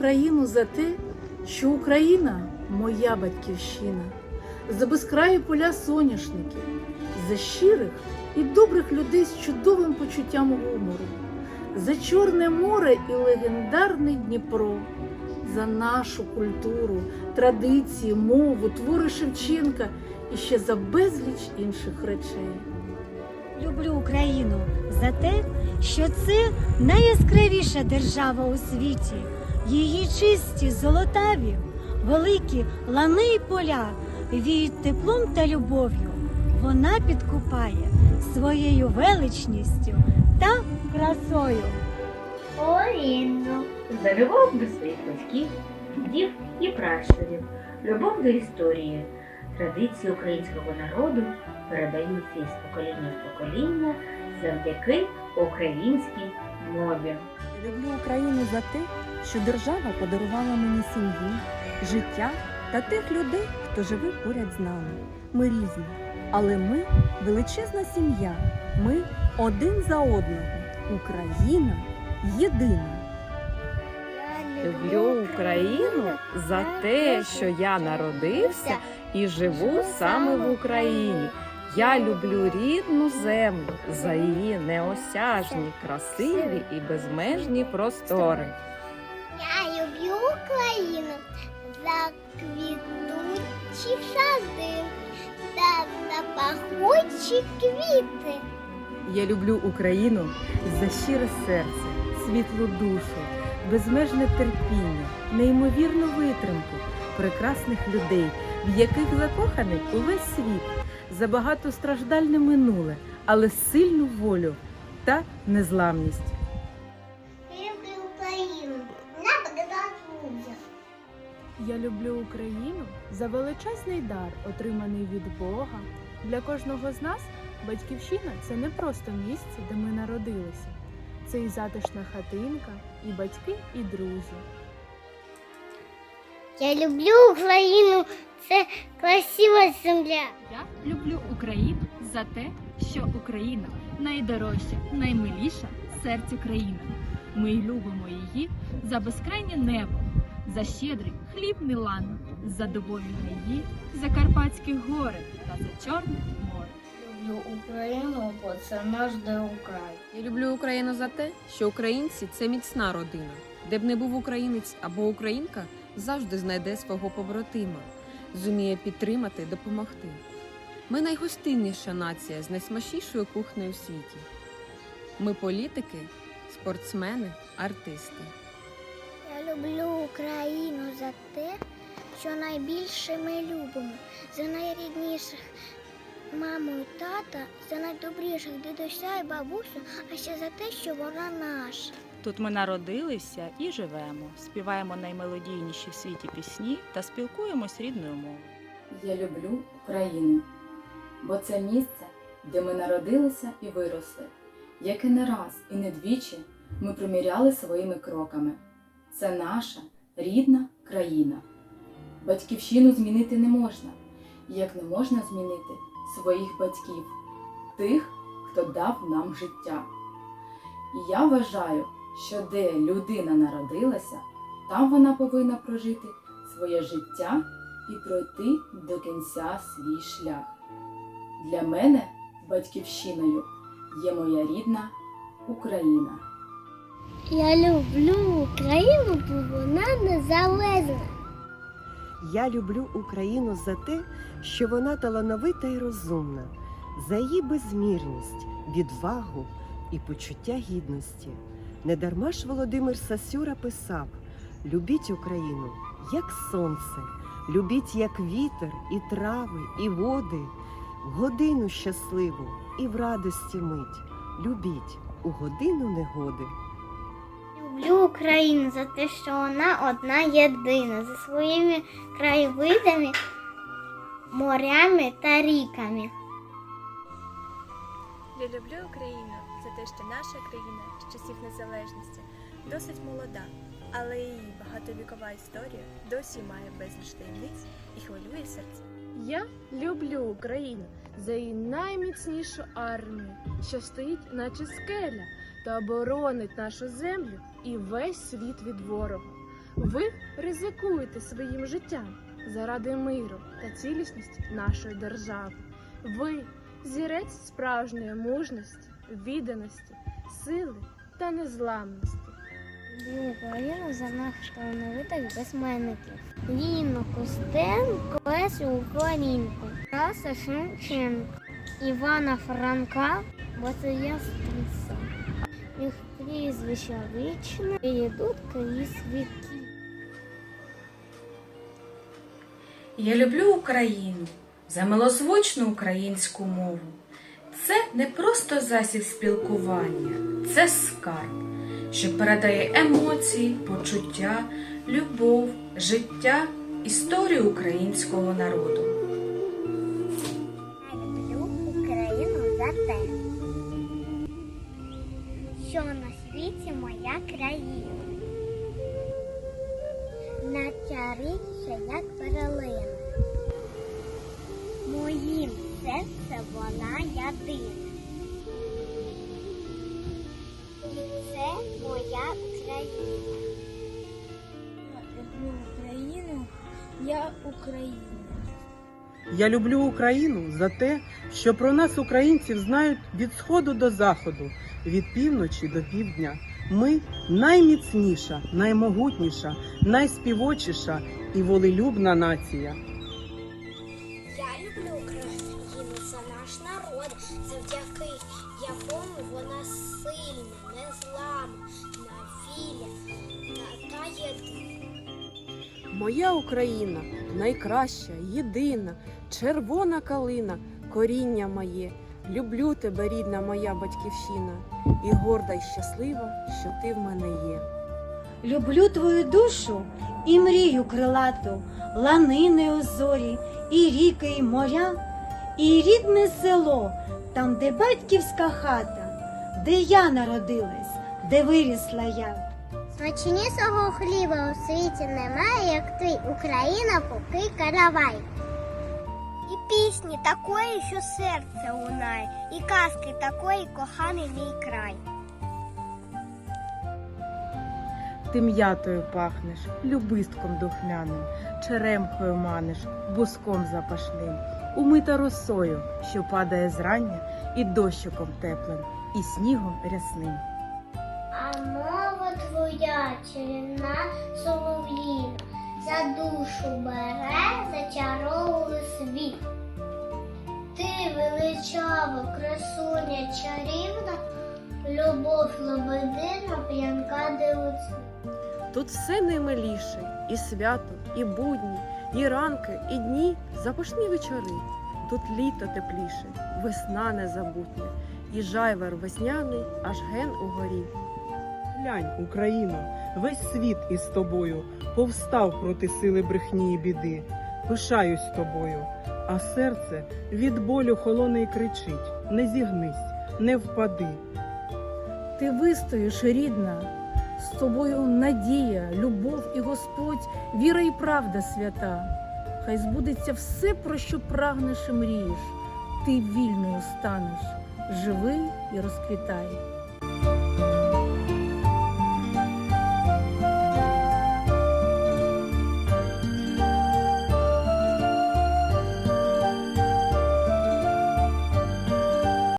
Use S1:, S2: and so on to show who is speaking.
S1: Україну за те, що Україна моя батьківщина, за безкраї поля соняшників, за щирих і добрих людей з чудовим почуттям гумору, за Чорне море і легендарний Дніпро, за нашу культуру, традиції, мову, твори Шевченка і ще за безліч інших речей.
S2: Люблю Україну за те, що це найяскравіша держава у світі. Її чисті, золотаві, великі лани й поля віють теплом та любов'ю. Вона підкупає своєю величністю та красою.
S3: Орінну. За любов до своїх батьків, дідів і пращурів, любов до історії, традиції українського народу передаються із покоління в покоління завдяки українській мові.
S4: Люблю Україну за те, що держава подарувала мені сім'ю, життя та тих людей, хто живе поряд з нами. Ми різні, але ми величезна сім'я. Ми один за одного. Україна єдина.
S5: Люблю Україну за те, що я народився і живу саме в Україні. Я люблю рідну землю за її неосяжні, красиві і безмежні простори.
S6: Я люблю Україну за квітучі сади та за пахучі квіти.
S4: Я люблю Україну за щире серце, світлу душу, безмежне терпіння, неймовірну витримку прекрасних людей, в яких закоханий увесь світ, за багатостраждальне минуле, але сильну волю та незламність.
S6: Я люблю Україну. На Богдан
S7: Я люблю Україну за величезний дар, отриманий від Бога. Для кожного з нас батьківщина це не просто місце, де ми народилися. Це і затишна хатинка, і батьки, і друзі.
S6: Я люблю Україну. Це красива земля.
S8: Я люблю Україну за те, що Україна найдорожча, наймиліша серцю країна. Ми любимо її за безкрайнє небо, за щедрий хлібний лан, за дубові гаї, за Карпатські гори та за Чорне море.
S3: Люблю Україну, бо це наш край.
S9: Я люблю Україну за те, що українці це міцна родина. Де б не був українець або українка, завжди знайде свого побратима, зуміє підтримати, допомогти. Ми найгостинніша нація з найсмачнішою кухнею в світі. Ми політики, спортсмени, артисти.
S6: Я люблю Україну за те, що найбільше ми любимо, за найрідніших маму і тата, за найдобріших дідуся і бабусю, а ще за те, що вона наша.
S10: Тут ми народилися і живемо, співаємо наймелодійніші в світі пісні та спілкуємось рідною мовою.
S11: Я люблю Україну, бо це місце, де ми народилися і виросли, яке не раз і не двічі ми приміряли своїми кроками. Це наша рідна країна. Батьківщину змінити не можна, як не можна змінити своїх батьків, тих, хто дав нам життя. І я вважаю, що де людина народилася, там вона повинна прожити своє життя і пройти до кінця свій шлях. Для мене батьківщиною є моя рідна Україна.
S6: Я люблю Україну, бо вона незалежна.
S12: Я люблю Україну за те, що вона талановита і розумна, за її безмірність, відвагу і почуття гідності. Недарма ж Володимир Сасюра писав: Любіть Україну, як сонце, любіть, як вітер, і трави, і води, в годину щасливу і в радості мить. Любіть у годину негоди.
S6: Люблю Україну за те, що вона одна єдина за своїми краєвидами, морями та ріками.
S7: Я люблю Україну за те, що наша країна з часів незалежності досить молода, але її багатовікова історія досі має безліч таємниць і хвилює серце. Я люблю Україну за її найміцнішу армію, що стоїть, наче скеля, та оборонить нашу землю і весь світ від ворога.
S13: Ви ризикуєте своїм життям заради миру та цілісності нашої держави. Ви зірець справжньої мужності, відданості, сили та незламності.
S6: Люблю Україну за наших талановитих письменників. Ліну Костенко, Лесю Українку, Тараса Шевченка, Івана Франка, Василя Стриса. Їх прізвища вічне і йдуть крізь віки.
S14: Я люблю Україну за милозвучну українську мову. Це не просто засіб спілкування, це скарб, що передає емоції, почуття, любов, життя, історію українського народу.
S6: Люблю Україну за те, що на світі моя країна. Найчарівша, як перлина. Україна. Я
S15: люблю Україну за те, що про нас, українців, знають від сходу до заходу, від півночі до півдня. Ми найміцніша, наймогутніша, найспівочіша і волелюбна нація.
S6: Я люблю Україну за наш народ, завдяки якому вона сильна, незламна, та, та єдина.
S9: Моя Україна найкраща, єдина, червона калина, коріння моє. Люблю тебе, рідна моя батьківщина, і горда й щаслива, що ти в мене є.
S2: Люблю твою душу і мрію крилату, ланини озорі, і ріки, і моря, і рідне село, там, де батьківська хата, де я народилась, де вирісла я.
S6: Смачнішого хліба у світі немає, як ти, Україна, поки каравай. І пісні такої, що серце лунає, і казки такої, коханий мій край.
S4: Ти м'ятою пахнеш, любистком духмяним, черемхою маниш, буском запашним, умита росою, що падає зрання, і дощиком теплим, і снігом рясним.
S6: А мова чарівна солов'їна, за душу бере, зачаровує світ. Ти величава, красуня чарівна, любов лебедина, п'янка дивиться.
S9: Тут все наймиліше, і свято, і будні, і ранки, і дні, запашні вечори. Тут літо тепліше, весна незабутня, і жайвер весняний аж ген угорі.
S15: Глянь, Україно, весь світ із тобою повстав проти сили брехні і біди. Пишаюсь тобою, а серце від болю холоне й кричить: не зігнись, не впади.
S1: Ти вистоїш, рідна, з тобою надія, любов і Господь, віра і правда свята. Хай збудеться все, про що прагнеш і мрієш. Ти вільною станеш, живи і розквітай.